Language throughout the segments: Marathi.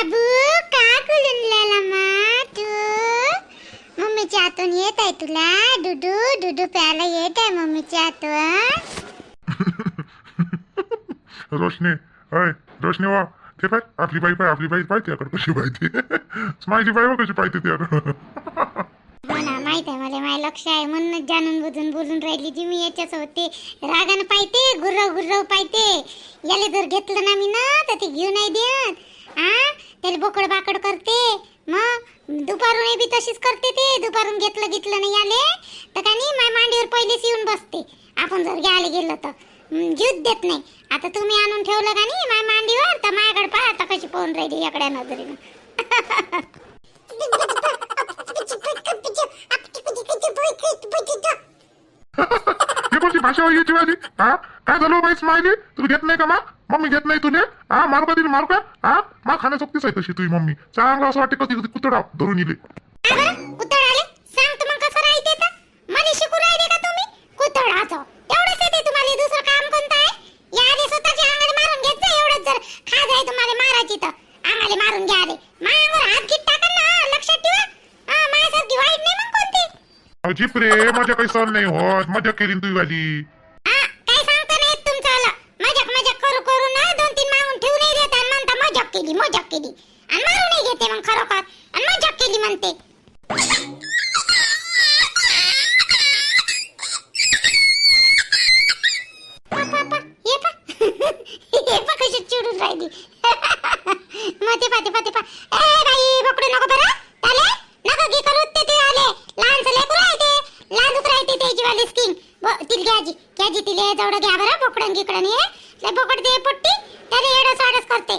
बाबू का कुलून मा तू? मम्मीची आतून येत आहे तुला? दुडू दुडू प्यायला येत आहे मम्मीची आतून रोशनी अय रोशनी वा ते पाय आपली बाई पाय आपली बाई पाय त्याकडे कशी पाहिजे माझी बाई वा कशी पाहिजे त्याकडं? हो ना माहीत आहे मला माझं लक्ष आहे. म्हणूनच जाणून बुजून बोलून राहिली जी मी याच्याच होते रागानं पाहिते गुर्रव गुर्रव पाहिते. याला जर घेतलं ना मी ना तर ते घेऊ नाही देत. आ? त्याला बोकड बाकड करते. मग दुपारून बी तशीच करते ते. दुपारून घेतलं घेतलं नाही आले. तर का नाही माझ्या मांडीवर पहिलेच येऊन बसते. आपण जर घ्यायला गेलं तर. घेऊच देत नाही. आता तुम्ही आणून ठेवलं का नाही माझ्या मांडीवर? तर माझ्याकडे पहा आता कशी पाहून राहिली याकड्या नजरेनं. हे कोणती भाषा होई याची माझी. हा? काय झालं हो बाई स्माइली? तू घेत नाही का मा? मम्मी घेत नाही तुले? हा? मारू का तिने मारू का? हा? मा खाण्याचोक्तीच आहे तशी तुझी मम्मी. चांगलं असं वाटते कधी कुतडा धरून इले मारून घ्या सांगतो अजिप रे मजा काही सण नाही होत. मजा केली ना तुझी वाली हा काय सांगता नाही येत तुमचं आलं मजाक मजाक करू करू ना दोन तीन मागून ठेवू नाही देत. आणि म्हणता मजाक केली मजाक केली. आणि मारू नाही घेते मग खरोखर. आणि मजाक केली म्हणते पा, पा, पा, हे पा. हे पा कशी चिडून राहिली मग ते पा ते पा ते पा ए बाई बकडू नको बरं आले नको की करू ते ते आले लहानचं लेकरू आहे ते होती त्याची वाली स्किन तिला घ्याजी घ्याजी तिले जवळ घ्या बरं बोकडं गिकडं ये. लय बोकड ते पट्टी त्याला एडस वाडस करते.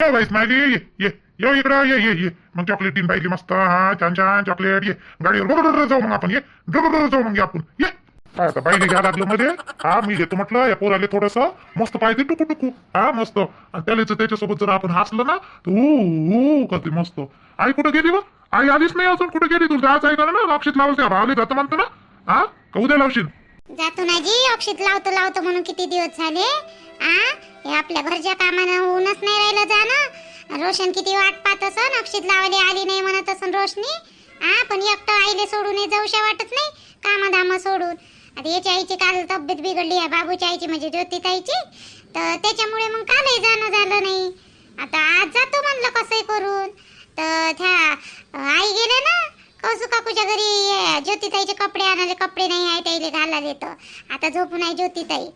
ये बाई स्माइली ये ये ये इकडं ये ये ये. मग चॉकलेट तीन पाहिली मस्त. हा छान छान चॉकलेट ये. गाडीवर बरोबर जाऊ मग आपण ये. बरोबर जाऊ मग आपण ये. काय आता बाईने घ्या लागलं मध्ये. हा मी घेतो म्हटलं या पोराले थोडस. मस्त पाहिजे टुकू टुकू. हा मस्त. आणि त्याला त्याच्यासोबत जर आपण हसलं ना तर ऊ करते मस्त. आई कुठं गेली बा आई आलीच नाही अजून. कुठं गेली तुला आज ऐका ना अक्षित लावलं त्या भावले जातं म्हणतो ना. हा? का उद्या लावशील? जातो ना जी अक्षित लावतो लावतो म्हणून किती दिवस झाले? आ? हे आपल्या घरच्या कामानं होऊनच नाही राहिलं जाणं. रोशन किती वाट पाहत असन औषध लावली आली नाही म्हणत असन रोशनी. आ पण एकटं आईले सोडून जाऊशा वाटत नाही कामधाम सोडून. आता याच्या आईची काल तब्येत बिघडली आहे बाबूच्या आईची म्हणजे ज्योतिताईची. तर त्याच्यामुळे मग कालही जाणं झालं नाही? आता आज जातो म्हणलं कसंही करून. तर त्या आई गेले ना कसू काकूच्या घरी ज्योतिताईचे कपडे आणाले कपडे नाही आहे त्याला घाला येतं. आता झोपून आहे ज्योतिताई.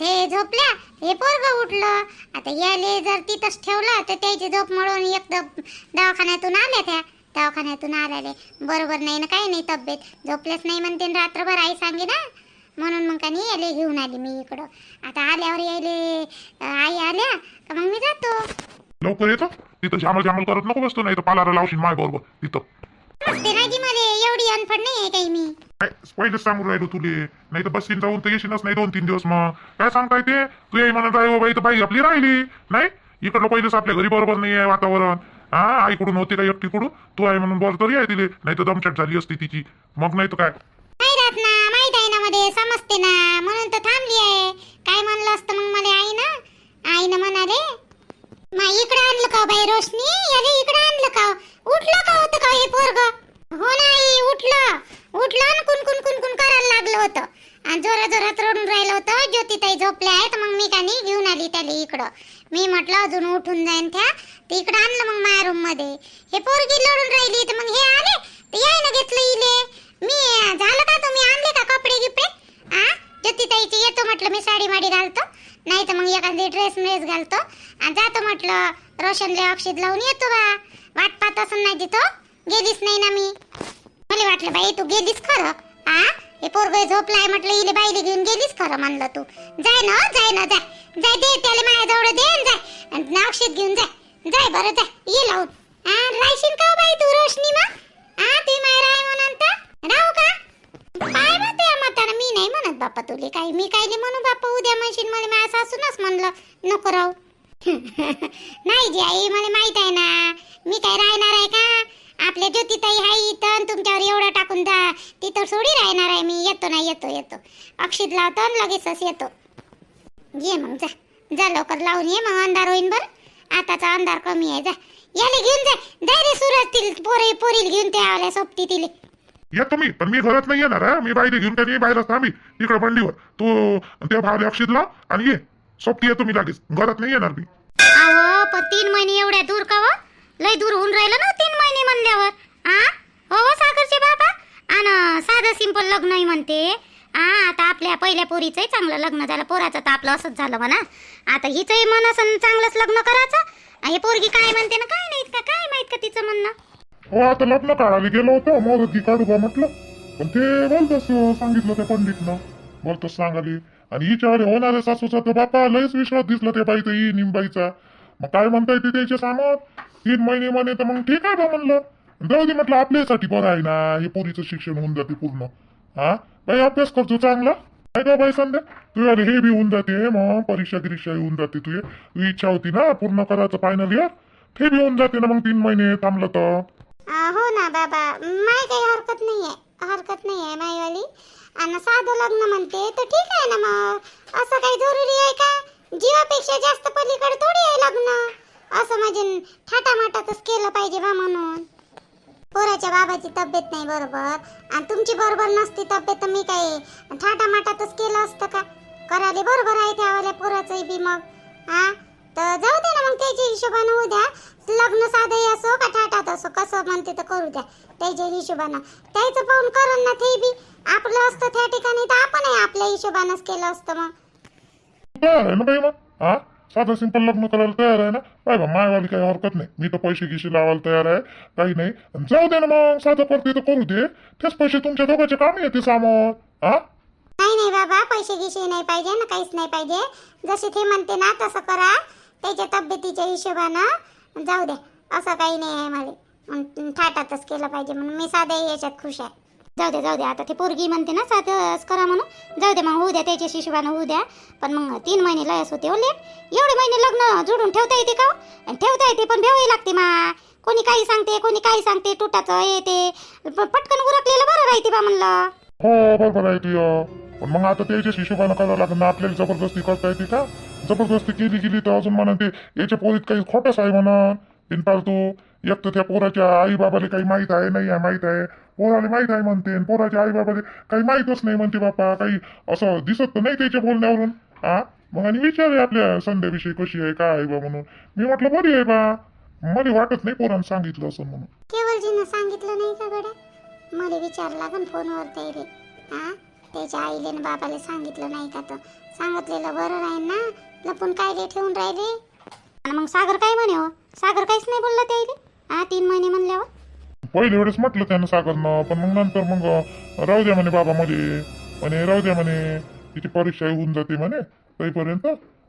ते झोपल्या हे पोरग उठलं. आता याले जर तिथंच ठेवलं तर त्याची झोप म्हणून एकदम दवाखान्यातून आल्या त्या. दवाखान्यातून आल्याले. बरोबर नाही ना काही नाही तब्येत. झोपलेच नाही म्हणते रात्रभर आई सांगे ना. म्हणून मग का नाही याले घेऊन आली मी इकडं. आता आल्यावर यायले आई आल्या का मग मी जातो? लवकर येतो? तिथं जामल जामल करत नको बसतो नाही तर पालारा लावशील माय बरोबर तिथं. नाही मला एवढी अनफड नाही आहे काही मी. पहिलेच सांगून राहिलो तुले. नाही तर बसीन जाऊन तर येशीलच नाही दोन तीन दिवस मग. काय सांगताय ते? तू ये म्हणत आहे बाई तर बाई आपली राहिली. नाही? इकडलं पहिलेच आपल्या घरी बरोबर नाही आहे वातावरण. हा? आईकडून होते का एकटीकडून? तू आहे म्हणून बरं तरी आहे तिले. नाही तर दमचट झाली असती तिची. मग नाही तर काय? नाही राहत ना. माहीत आहे ना मध्ये. समजते ना. म्हणून तर थांबली आहे. काय म्हणलं असतं मग मला आई ना आईनं म्हणाले मा इकडं आणलं का बाई रोशनी? अरे इकडं आणलं का उठलं का होतं का हे पोरग? हो ना आई उठलं. उठलं आणि कुन कुन कुन कुन करायला लागलं होतं. आणि जोरा जोरात रडून राहिलं होतं ज्योतिताई झोपल्या आहेत मग मी का घेऊन आली त्याला इकडं. मी म्हटलं अजून उठून जाईन त्या ते इकडं आणलं मग माझ्या रूममध्ये. हे पोरगी लढून राहिली तर मग हे आले? ते यायनं घेतलं इले. मी झालं का तुम्ही? आणले का कपडे गिपडे? आ? ज्योतिताईची येतो म्हटलं मी साडी माडी घालतो. नाही तर मग एखादी ड्रेस म्रेस घालतो. आणि जातो म्हटलं रोशनले औषध लावून येतो बा. वाट पाहत असं नाही तिथं गेलीच नाही ना मी. मला वाटलं बाई तू गेलीस खरं. आ? हे पोरग झोपलाय म्हटलं इले बाईले घेऊन गेलीस खरं म्हणलं तू. जाय ना जाय ना जाय. जाय दे त्याला माझ्या जवळ दे आणि जाय. आणि घेऊन जाय. जाय बरं जाय. ये लावून. आ राहशील का हो बाई तू रोशनी मा आ ती माय राय म्हणून तर. राहू का? काय म्हणते या म्हातारा? मी नाही म्हणत बापा तुले काही. मी काय नाही म्हणू बापा उद्या म्हणशील मला माझ्या सासूनच म्हणलं. नको राहू. नाही जी आई मला माहीत आहे ना. मी काय राहणार आहे का? आपल्या ज्योतिताई आहे इथं तुमच्यावर एवढं टाकून जा तिथं सोडी राहणार आहे मी. येतो ना येतो येतो. अक्षित लावतो आणि लगेचच येतो. ये मग जा. जा लवकर लावून ये मग. अंधार होईन बरं. आताचा अंधार कमी आहे. जा. याले घेऊन जा. जाय रे सूरज तील पोरी पोरील घेऊन त्या आल्या सोबती तिले. येतो मी. पण मी घरात नाही येणार मी बाहेर घेऊन काही बाहेरच थांबी. इकडे बंडीवर. तू त्या भावले अक्षितला आणि ये. सोबती येतो मी लागेच घरात नाही येणार मी. अहो पण तीन महिने एवढ्या दूर का व? लय दूर होऊन राहिलं ना तीन महिने म्हणल्यावर. आ? हो व सागरचे बाबा. आणि साधं सिंपल लग्नही म्हणते. आ आता आपल्या पहिल्या पोरीचंही चांगलं लग्न झालं. पोराचं तर आपलं असंच झालं म्हणा. आता हिचंही मन असं चांगलंच लग्न करायचं. हे पोरगी काय म्हणते ना काय नाही का काय माहीत का तिचं म्हणणं? हो आता लग्न काढायला गेलो होतो. मोदकी काढू बा म्हटलं. पण ते बोलतच सांगितलं त्या पंडितनं. बोलतच सांगाली आणि हिच्यावर होणाऱ्या सासूचा तर बापा लयच विश्वास दिसला त्या बाईचा ही निंबाईचा मग काय म्हणताय ते त्याच्या सामोर? तीन महिने म्हणे तर मग ठीक आहे बा म्हणलं. जाऊ दे म्हटलं आपल्यासाठी बरं आहे ना हे पोरीचं शिक्षण होऊन जाते पूर्ण. हा? बाई अभ्यास करतो चांगला? काय का बाई संध्या? तुझ्या हे बी होऊन जाते मग परीक्षा गिरीक्षा होऊन जाते तुझे. तुझी इच्छा होती ना पूर्ण करायचं फायनल इयर ते बी होऊन जाते ना मग तीन महिने थांबलं तर. हो ना बाबा. माय काही हरकत नाही हरकत नाही आहे माईवाली. आणि साधं लग्न म्हणते तर ठीक आहे ना मग. असं काही जरुरी आहे का? जीवापेक्षा जास्त पलीकडे थोडी आहे लग्न. असं म्हणजे ठाटामाटातच केलं पाहिजे बा म्हणून. पोराच्या बाबाची तब्येत नाही बरोबर. आणि तुमची बरोबर नसती तब्येत तर मी काही ठाटामाटातच केलं असतं का? करायला बरोबर आहे त्यावाल्या पोराचंही बी मग. हा तर जाऊ दे ना मग त्याच्या हिशोबानं होऊ द्या. लग्न साधंही असो का थाटात असो कसं म्हणते तर करू द्या. त्याच्या हिशोबानं. त्याचं पाहून करण ना ते बी. आपलं असतं त्या ठिकाणी तर आपणही आपल्या हिशोबानंच केलं असतं मग. तयार आहे ना बाई मग. हा? साधं सिंपल लग्न करायला तयार आहे ना? बाय बा मायवाली काही हरकत नाही. मी तर पैसे गिशी लावायला तयार आहे. काही नाही. आणि जाऊ दे ना मग. साधं करते तर करू दे. तेच पैसे तुमच्या दोघांचे काम येते समोर. हा? नाही नाही बाबा. पैसे गिशे नाही पाहिजे ना. काहीच नाही पाहिजे. जसे ते म्हणते ना तसं करा. त्याच्या तब्येतीच्या हिशोबानं जाऊ द्या असं काही नाही आहे मला अन थाटातच केलं पाहिजे म्हणून मी साध्या याच्यात खुश आहे. जाऊ द्या जाऊ द्या आता ते पोरगी म्हणते ना साधंच करा म्हणून. जाऊ दे मग होऊ द्या त्याच्या हिशोबानं होऊ द्या. पण मग तीन महिने लयच होते हो लेट. एवढे महिने लग्न जोडून ठेवता येते का हो? ठेवता येते पण भेवही लागते मा. कोणी काही सांगते कोणी काही सांगते तुटाचं येते पटकन उरकलेलं बरं राहते बा म्हणलं. हो, हो, हो बरोबर आहे मग आता त्याच्याच हिशोबानं करावं लागेल आपल्याला जबरदस्ती करता येते का? जबरदस्ती केली गेली तर अजून म्हणा ते याच्या पोरीत काही खोटंच आहे म्हणा बिनपालतू एक तर त्या पोराच्या आई बाबाला काही माहीत आहे नाही आहे माहीत आहे. पोराला माहीत आहे म्हणते पोराच्या आई बाबाला काही माहितच नाही म्हणते बापा काही असं दिसत तर नाही त्याच्या बोलण्यावरून. हा मग आणि विचार आपल्या संध्याविषयी कशी आहे काय आहे बा म्हणून. मी म्हटलं बरी आहे बा. मला वाटत नाही पोरानं सांगितलं असं म्हणून. केवळजीनं सांगितलं नाही का गड्या? मला विचार लागन फोनवर ते रे हा त्याच्या आईले बाबाला सांगितलं नाही का तर? सांगितलेलं बरं राहील ना? लपून काय रे ठेवून राहिले? आणि मग सागर काय म्हणे हो? सागर काहीच नाही बोलला ते हा तीन महिने म्हणल्यावर हो. पहिले वेळेस म्हटलं त्यानं सागरनं पण मग नंतर मग राहू द्या म्हणे बाबा मध्ये. म्हणे राहू द्या म्हणे. तिची परीक्षा होऊन जाते म्हणे तरीपर्यंत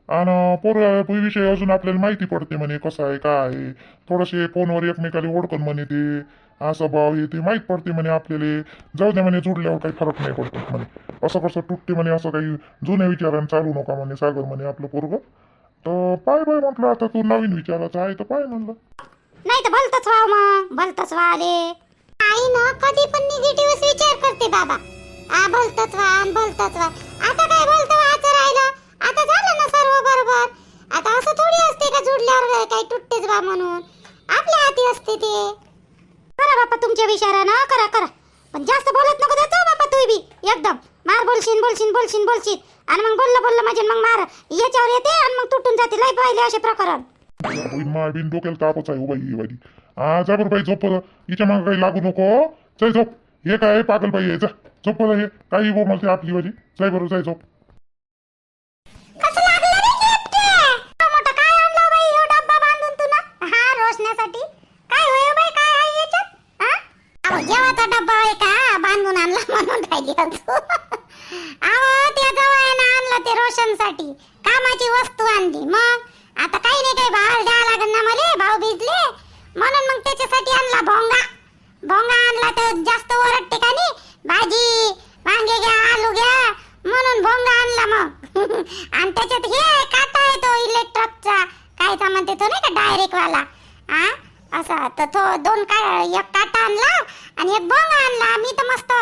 आणि पोर विषय अजून आपल्याला माहिती पडते म्हणे कसं आहे काय आहे. थोडंसे फोनवर एकमेकाला ओळखून म्हणे ते. हा स्वभाव हे ते माहीत पडते म्हणे आपल्याला. जाऊ द्या म्हणे जुडल्यावर काही फरक नाही पडतो म्हणे. असं कसं तुटते म्हणे असं काही जुन्या विचारानं चालू नका म्हणे सागर म्हणे आपलं पोरग. तर पाय बाय म्हटलं आता तू नवीन विचाराचं आहे तर पाय म्हणलं. नाही तर भलतच व्हाव मग भलतच व्हाले आई ना कधी पण निगेटिव्ह विचार करते बाबा. आ भलतच व्हा आणि भलतच व्हा. आता काय भलतं व्हायचं राहिलं? आता झालं ना सर्व बरोबर आता असं थोडी असते का जुडल्यावर काही तुटतेच बा म्हणून आपल्या हाती असते ते करा बापा तुमच्या विचारानं करा करा पण जास्त बोलत नको जातो बापा तू बी एकदम मार बोलशील बोलशील आणि मग बोललं बोललं म्हणजे मग मार. याच्यावर येते आणि मग तुटून जाते. लय पाहिले असे प्रकरण. बिन डोक्याला तापच आहे उबाई ही वाली. हा जा बरं बाई झोप बरं हिच्या मागं काही लागू नको जाय झोप. हे काय पागल बाई आहे जा. झोप बरं हे. काही आपली वाली. जाय बरं जाय झोप. कसं लागलं रे गिफ्ट हा मोठा काय आणलं बाई ह्यो डब्बा बांधून तू ना हा रोशण्यासाठी काय होय हो बाई काय आहे याच्यात? हा अहो जेवाचा डब्बा आहे का? बांधून आणला म्हणून राहिली अहो त्या जवळनं आणलं ते रोशनसाठी. कामाची वस्तू आणली. मग? आता काही नाही काही भाव द्यावं लागेल ना मला भाऊ भिजले. म्हणून मग त्याच्यासाठी आणला भोंगा. भोंगा आणला तर जास्त ओरडते ठिकाणी भाजी वांगे घ्या आलू घ्या. म्हणून भोंगा आणला मग. आणि त्याच्यात हे काटा आहे तो इलेक्ट्रिकचा कायचा म्हणते तो नाही का डायरेक्ट वाला. हा असा तर तो दोन का एक काटा आणला आणि एक भोंगा आणला. मी तर मस्त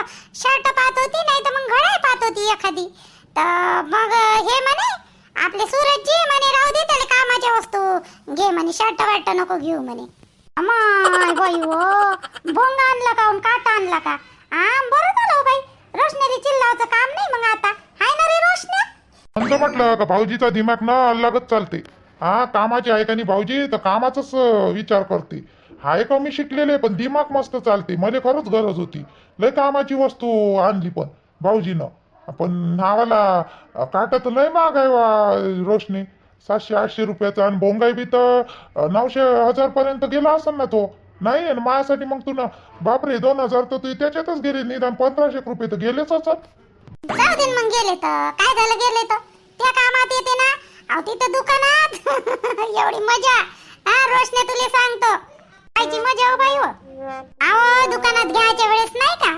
शर्ट पाहत होती नाही तर मग घड्याळ पाहत होती एखादी. तर मग हे म्हणे आपले सूरजजी म्हणे राहू दे त्याला कामाच्या वस्तू. घे म्हणे शर्ट वाट नको घेऊ म्हणे. अमाय बाई हो भोंगा आणला का काटा आणला का? हा बरं झालं हो बाई. रोशनेरी चिल्लावचं काम नाही मग आता. हाय ना रे रोशने? म्हटलं का भाऊजीचा दिमाग ना अलगच चालते. हा कामाची आहे का नाही भाऊजी? तर कामाचाच विचार करते. हाय मी शिकलेले पण दिमाग मस्त चालते. मला खरंच गरज होती. लय कामाची वस्तू आणली पण भाऊजीनं. पण नावाला काटा तर लय महाग आहे वा रोशनी. सातशे आठशे रुपयाचा आणि भोंगाई बी तर नऊशे हजार पर्यंत गेला असेल ना तो. नाही आणि माझ्यासाठी मग तू ना बापरे दोन हजार तर तू त्याच्यातच गेले निदान पंधराशे रुपये तर गेलेच असत. मग गेले तर. काय झालं गेले तर? त्या कामात येते ना अहो तिथं दुकानात. एवढी मजा. हा रोशने तुले सांगतो. कायची मजा हो बाई हो. अहो दुकानात घ्यायच्या वेळेस नाही का?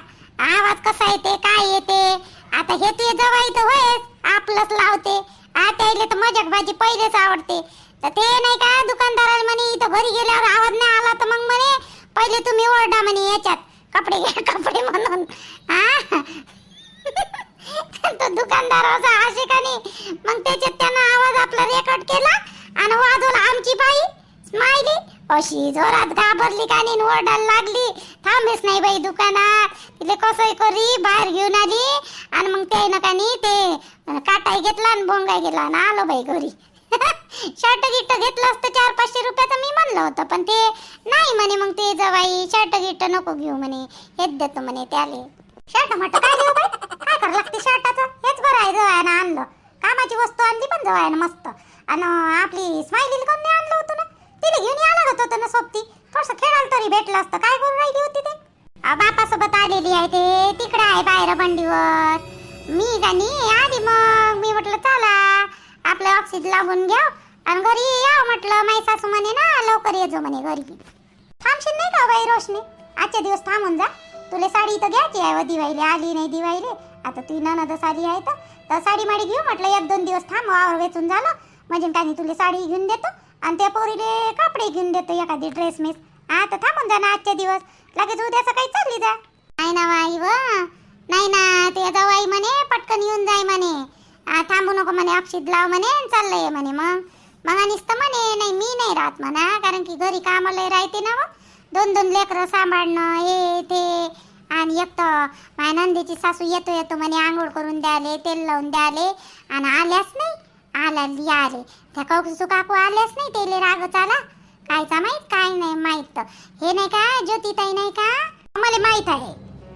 आवाज कसा येते काय येते? आता हे तुझे जवळ इथं होयच आपलंच लावते. आता इले तर मजाक भाजी पहिलेच आवडते. तर ते नाही का दुकानदाराला म्हणे इथं घरी गेल्यावर आवाज नाही आला तर मग म्हणे पहिले तुम्ही ओरडा म्हणे याच्यात. कपडे घ्या कपडे म्हणून. हा? तो दुकानदार होता आशिकाने मग त्याच्यात त्या आवाज आपला रेकॉर्ड केला आणि वाजवला आमची बाई स्माइली अशी जोरात घाबरली का नाही ओरडायला लागली. थांबेच नाही बाई दुकानात. तिले कसं करी बाहेर घेऊन आली. आणि मग ते ना का ते काटाई घेतला आणि बोंगाई गेला आणि आलो बाई घरी. शर्ट गिट्ट घेतलं असतं चार पाचशे रुपयाचं मी म्हणलं होतं. पण ते नाही म्हणे मग ते जवाई शर्ट गिट्ट नको घेऊ म्हणे. हेच देतो म्हणे त्याले. शर्ट म्हटलं काय देऊ बाई? काय करा लागते शर्टाचं? हेच बरं आहे जवळनं आणलं. कामाची वस्तू आणली पण जवळनं मस्त. आणि आपली स्माइली कोण आणलं होतं ना? तिने घेऊन यायला लागत होतं ना सोबती. थोडस खेळाल तरी भेटलं असतं. काय करून राहिली होती ते? बापासोबत आलेली आहे ते. तिकडे आहे बाहेर बंडीवर. मी गाणी आली मग. मी म्हटलं चला आपलं ऑक्सिजन लावून घ्या आणि घरी या म्हटलं. माई सासू म्हणे ना लवकर ये जो म्हणे घरी. थांबशील नाही का हो बाई रोशनी? आजचे दिवस थांबून जा. तुला साडी तर घ्यायची आहे व दिवाळीला. आली नाही दिवाळीले. आता ती ननद साडी आहे तर. साडी माडी घेऊ म्हटलं. एक दोन दिवस थांब वावर वेचून झालं. म्हणजे काही नाही तुला साडी घेऊन देतो. आणि त्या पोरीले कपडे घेऊन देतो एखादी ड्रेस मिस हा तर थांबून जा ना आजच्या दिवस. लगेच उद्या सकाळी चालली जा. नाही ना बाई व. नाही ना ते जावाई म्हणे पटकन येऊन जाय म्हणे. थांबू नको म्हणे अक्षित लाव म्हणे आणि चाललंय म्हणे मग. मग निसतं म्हणे नाही मी नाही राहत म्हणा कारण की घरी कामाला राहते ना व. दोन दोन लेकरं सांभाळणं हे ते. आणि एक तर माझ्या नंदीची सासू येतो येतो म्हणे आंघोळ करून द्याले तेल लावून द्याले आणि आल्याच नाही. आला आल्या आले. त्या कौसू काकू आल्याच नाही तेले रागच आला कायचा माहीत काय नाही माहीत. हे नाही का ज्योतिताई नाही का? मला माहीत आहे.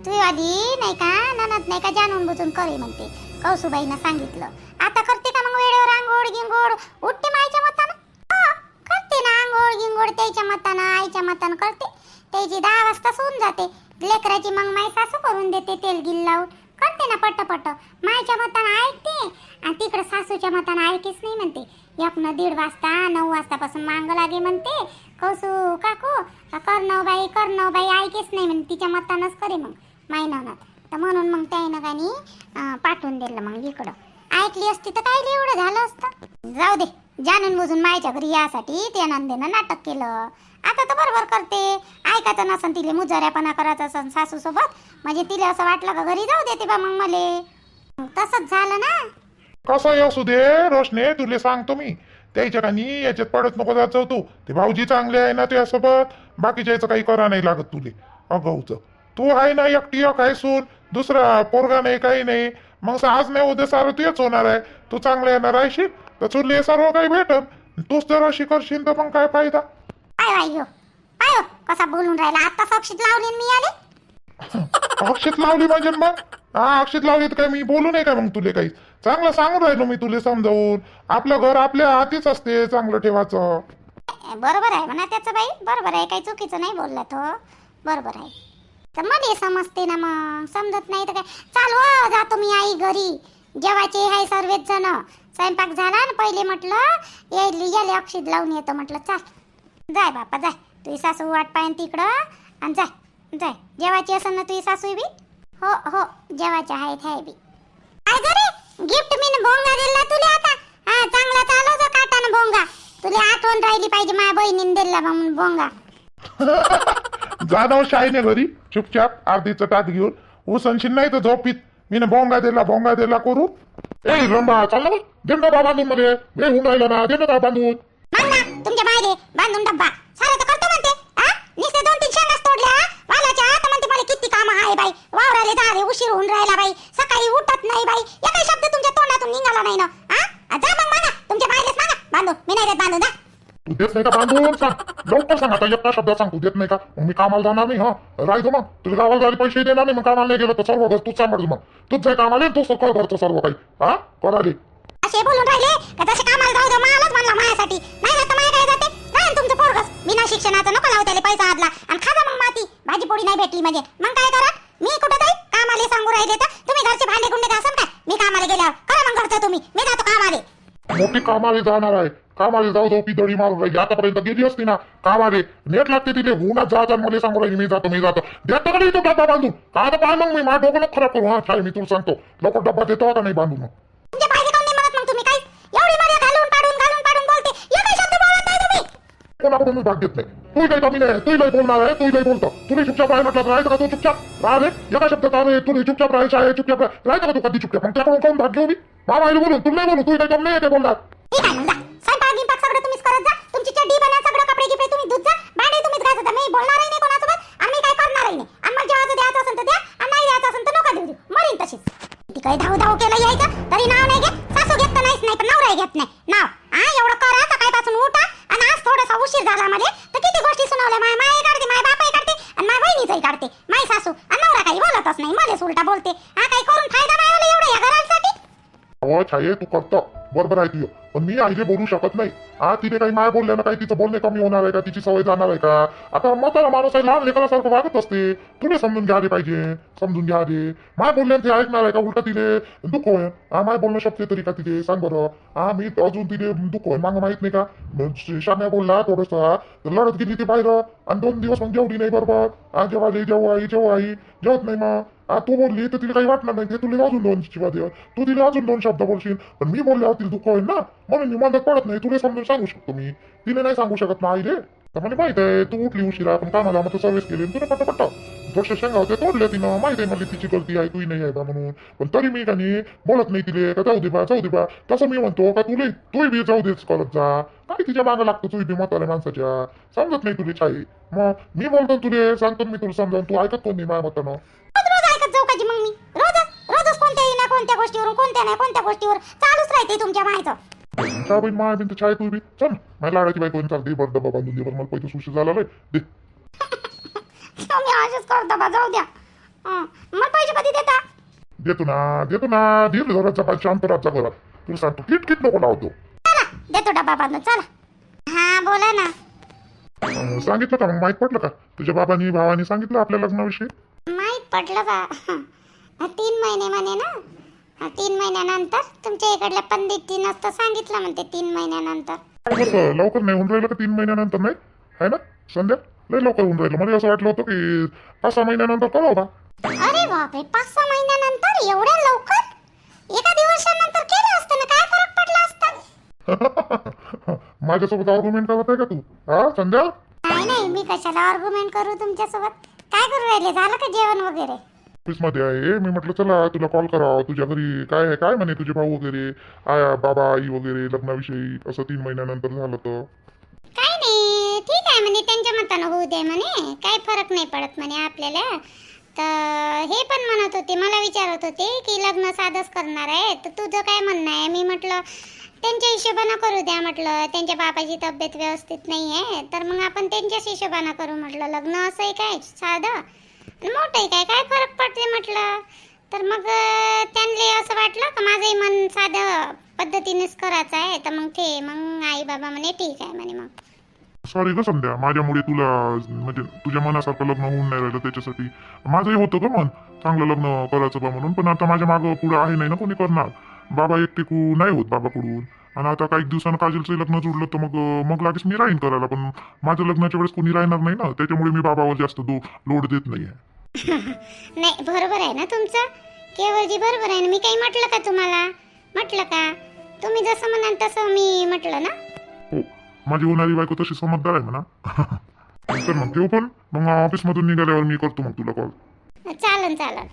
तू आधी नाही का ननद नाही का जाणून बुजून करे म्हणते. कौसुबाईनं सांगितलं. आता करते का मग वेळेवर आंघोळ गिंगोळ उठते मायच्या मतानं? हो, करते ना आंघोळ गिंगोळ त्याच्या मतानं आईच्या मतानं करते. त्याची दहा वाजता होऊन जाते. लेकराची मग माई सासू करून देते तेल गिल लावून. करते ना पट पट मायच्या मतानं ऐकते आणि तिकडे सासूच्या मतानं ऐकेच नाही म्हणते. एक न दीड वाजता नऊ वाजतापासून मांग लागे म्हणते. कौसू काकू कर नव बाई कर नव बाई ऐकेच नाही म्हणते. तिच्या मतानंच करे मग माय नवनात तर म्हणून मग त्यानं काही पाठवून दिलं मग इकडं. ऐकली असती तर काय एवढं झालं असतं? जाऊ दे. जाणून बुजून मायच्या घरी यासाठी ते नंदेनं नाटक केलं. आता तर बरोबर करते. ऐकायचं नसन तिले मुजऱ्यापणा करायचं असन सासू सोबत म्हणजे तिला असं वाटलं का घरी जाऊ देते बा मग मले. तसंच झालं ना? कसं असू दे रोशने तुले सांगतो मी. त्याच्या कानी याच्यात पडत नको जायचं तू. ते भाऊजी चांगले आहे ना तुझ्यासोबत बाकीच्या याचं काही करा नाही लागत तुले. अगाऊच तू आहे ना एकटी एक आहे सून. दुसरा पोरगा नाही काही नाही. मग आज नाही उद्या सारं तुझच होणार आहे. तू चांगलं येणार आहे शिक. तर तुले सर्व काही भेटन तूच जर अशी करशील तर मग काय फायदा? पाय बाई हो? पाय हो? कसा बोलून राहिला? आता साक्षीत लावली मी आले? अक्षित लावली म्हणजे मग? हा अक्षित लावली तर काय? मी बोलू नाही का मग तुले काही? चांगलं सांगून राहिलो मी तुले समजावून. आपलं घर आपल्या हातीच असते चांगलं ठेवायचं. बरोबर आहे म्हणा त्याचं बाई. बरोबर आहे काही चुकीचं नाही बोलला तो बरोबर आहे. तर मला समजते ना मग. समजत नाही तर काय? चाल हो जातो मी आई घरी. जेवायचे आहे सर्वच जण. स्वयंपाक झाला ना पहिले म्हटलं यायले याले अक्षित लावून येतो म्हटलं चाल. जाय बापा जाय. तुझी सासू वाट पाहिन तिकडं. आणि जाय जाय. जेवायची असेल ना तुझी सासू बी? हो हो जेवायचे आहेत हाय बी. काय रे? गिफ्ट मी भोंगा दिला तुला आता. हा चांगला चालू जा काटानं भोंगा. तुला आठवण राहिली पाहिजे माझ्या बहिणीने दिला म्हणून भोंगा. जाणव शाहीने घरी. चुपचाप आरतीचं ताट घेऊन. उसनशील नाही तर झोपीत. मी बोंगा दिला बोंगा दिला करून ए रंबा चालला बा दे डबा बांधून मध्ये ए होऊन ना दे डबा बांधून मग ना तुमच्या बायले बांधून डब्बा सारं तर करतो म्हणते हा निस्ते दोन तीन शेंगाच तोडल्या वालाच्या आता म्हणते मला किती काम आहे बाई वावराले जावे उशीर होऊन राहिला बाई सकाळी उठत नाही बाई एकही शब्द तुमच्या तोंडातून निघाला नाही ना हा जा मग मागा तुमच्या बायलेच मागा बांधून मी नाही देत नाही का बांधून सांग. लवकर सांग. आता एका शब्दात सांग तू देत नाही का? मग मी कामाला जाणार नाही हा? राहायचो मग. तुझ्या गावाला जायला पैसे देणार नाही. मग कामाला नाही गेलं तर सर्व घर तूच सांभाळ मग. तूच जाय कामाला तू कर घरचं सर्व काही. हा? कराले असे बोलून राहिले का तसे कामाला जाऊ दे मालच म्हणला माझ्यासाठी. नाही जात माय काय जाते. काय तुमचं पोरगस बिना शिक्षणाचं नको लावू त्याला पैसा आदला. आणि खाजा मग माती. भाजी पोळी नाही भेटली म्हणजे. मग काय करा? मी कुठं जाईल कामाले सांगू राहिले तर तुम्ही घरचे भांडे गुंडे घासन काय मी कामाला गेल्यावर करा मग घरचं तुम्ही मी जातो कामाले मोठी कामाला जाणार आहे. कामाला जाऊ जाऊ दडी मारून राहिली. आतापर्यंत गेली असती ना. कामाले. नेट लागते तिथे. उन्हात जा जा मला सांगू राहिली मी जातो मी जातो. देतो का नाही तो डब्बा बांधून. का आता पाय मग मी माझ्या डोकं खराब करू. हा काय मी तुला सांगतो. लवकर डब्बा देतो का नाही बांधून. मग काऊन तुम्ही तुम्ही? कोणाकडून भाग घेत नाही. तू काही कमी नाही. तू काही बोलणार आहे तू काही बोलतो. तुम्ही चुपचाप राहाय म्हटलं तर राहायचं का तू? चुपचाप. राहा रे. एका शब्दात अरे तू चुपचाप राहायचं आहे चुपचाप राह- राहायचं का तू? कधी चुपचाप? मग त्याकडून कोण भाग घेऊ मी? बाबा आईला बोलून तुम्ही नाही बोलू तू ठीक आहे मग जा. स्वयंपाक गिंपाक सगळं तुम्हीच करत जा. तुमची चड्डी सगळं कपडे गिपडे तुम्ही धुत जा. भांडे तुम्हीच घासत जा. मी बोलणारही नाही कोणासोबत. आणि मी काय करणारही नाही. आणि मग जेव्हा द्यायचं असेल तर द्या. आणि नाही द्यायचं असेल तर नका देऊ देऊ. मरीन तशीच. ती धाव धाव केलं यायचं. तरी नाव नाही घेत. सासू घेत तर नाहीच नाही पण नवरा घेत नाही नाव हा एवढं करा सकाळपासून उठा आणि आज थोडासा उशीर झाला मध्ये तर किती गोष्टी सुनावल्या माय माय काढते माय बापाही काढते आणि माय बहिणीचंही काढते माय सासू आणि नवरा काही बोलतच नाही मलेच उलटा बोलते हा काही करून फायदा नाही होला एवढं या घरांसाठी अहो छाये तू करतो. बरोबर आहे तुझं पण मी आईले बोलू शकत नाही. हा तिथे काही माय बोलल्यानं काही तिचं बोलणे कमी होणार आहे का? तिची सवय जाणार आहे का? आता म्हातारा माणूस आहे लहान लेकरासारखं वागत असते. तुम्ही समजून घ्या रे पाहिजे. समजून घ्या रे. माय बोलल्यानं ते ऐकणार आहे का? उलटा तिथे दुःख होय. हा माय बोलणं शकते तरी का तिथे सांग बरं. हा मी अजून तिथे दुःख होय. मागं माहीत नाही का? शाम्या बोलला थोडंसं लढत गेली ती बाहेर. आणि दोन दिवस मग जेवली नाही बरोबर. हा जेव्हा आई जेव्हा आई जेव्हा आई. जेवत नाही मग. आ तू बोलली तर तिला काही वाटणार नाही. ते तुला अजून दोन शिवा दे. तू तिला अजून दोन शब्द बोलशील. पण मी बोलल्यावर तिला दुःख होईल ना? म्हणून मी मदत पडत नाही. तुला समजून सांगू शकतो मी. तिने नाही सांगू शकत ना रे तर मला माहीत आहे तू उठली उशिरा आपण कामाला मग सर्व्हिस केली तुला पट्टा पट्टा थोडशा शेंगा होते तोडल्या तिनं. माहीत आहे मला तिची गलती आहे तुही नाही आहे बा म्हणून. पण तरी मी का बोलत नाही तिले. का जाऊ दे बा जाऊ दे बा. तसं मी म्हणतो का तुले तूही बी जाऊ देच करत जा. काय तिच्या मागं लागतो तुझी बी म्हाताऱ्या माणसाच्या. समजत नाही तुले छाई. मग मी बोलतो तुले सांगतो मी तुला समजावून. तू ऐकत कोण नाही माझ्या मतानं? कोणत्या गोष्टीवरून कोणत्या नाही कोणत्या गोष्टीवर चालूच राहते तुमच्या मायचं. चहा बहीण माय बिन छाय तू बी चल माझ्या लाडाची बायको चाल दे बरं डबा बांधून दे बरं मला पैसे सुशी झाला दे. तुम्ही असेच करता बा जाऊ द्या. मग पैसे कधी देता? देतो ना देतो ना. दीड घराचा पाच शांत राहता घरात. तुला सांगतो किट किट नको लावतो. देतो डबा बांधून चला. हा बोला ना. सांगितलं का मग? माहीत पडलं का? तुझ्या बाबांनी भावानी सांगितलं आपल्या लग्नाविषयी? माहीत पडलं हं. तीन महिने म्हणे ना. तीन महिन्यानंतर तुमच्या इकडल्या पंडितजीनं तर सांगितलं म्हणते तीन महिन्यानंतर. काय बरं, लवकर नाही होऊन राहिलं का तीन महिन्यानंतर नाही? आहे ना संध्या? लय लवकर होऊन राहिलं. मला असं वाटलं होतं की पाच सहा महिन्यानंतर करावं बा. अरे बापरे पाच सहा महिन्यानंतर? एवढ्या लवकर? एका दिवसानंतर केलं असतं ना काय फरक पडला असता? माझ्यासोबत आर्ग्युमेंट करत आहे का तू? हा संध्या? नाही नाही मी कशाला आर्ग्युमेंट करू तुमच्यासोबत? काय करू राहिले? झालं का जेवण वगैरे? ऑफिसमध्ये आहे. मी म्हटलं चला तुला कॉल करावा तुझ्या घरी काय आहे? काय म्हणे तुझे भाऊ वगैरे? आया बाबा आई वगैरे लग्नाविषयी. असं तीन महिन्यानंतर झालं तर. काय नाही. ठीक आहे म्हणे. त्यांच्या मतानं होऊ दे म्हणे. काही फरक नाही पडत म्हणे आपल्याला. तर हे पण म्हणत होते मला विचारत होते की लग्न साधच करणार आहे. तर तुझं काय म्हणणं आहे? मी म्हटलं त्यांच्या हिशोबानं करू द्या. म्हटलं त्यांच्या बापाची तब्येत व्यवस्थित नाही आहे. तर मग आपण त्यांच्याच हिशोबानं करू म्हटलं लग्न असंही काय? साधं? मोठे काय? काय फरक पडते म्हटलं? तर मग त्यांनी त्यांना असं वाटलं का माझंही मन साधं पद्धतीनेच करायचं आहे तर मग ते मग आई बाबा म्हणे ठीक आहे म्हणे मग. सॉरी ग संध्या माझ्यामुळे तुला म्हणजे तुझ्या मनासारखं लग्न होऊन नाही राहिलं त्याच्यासाठी. माझंही होतं ग मन चांगलं लग्न करायचं बा म्हणून पण आता माझ्या मागं पुढं आहे नाही ना कोणी करणार? बाबा एकटे कू नाही होत बाबाकडून. आणि आता काही दिवसानं काजलचं लग्न जुडलं तर मग मग लागेच मी राहीन करायला. पण माझं लग्नाच्या वेळेस कोणी राहणार नाही ना. त्याच्यामुळे मी बाबावर जास्त दो लोड देत नाही नाही बरोबर आहे ना तुमचं? केवळजी बरोबर आहे ना. मी काही म्हटलं का तुम्हाला? म्हटलं का? तुम्ही जसं म्हणाल तसं मी म्हटलं ना? हो माझी होणारी बायको तशी समजदार आहे म्हणा. तर मग ठेवू पण? मग ऑफिसमधून निघाल्यावर मी करतो मग तुला कॉल चालन चालन.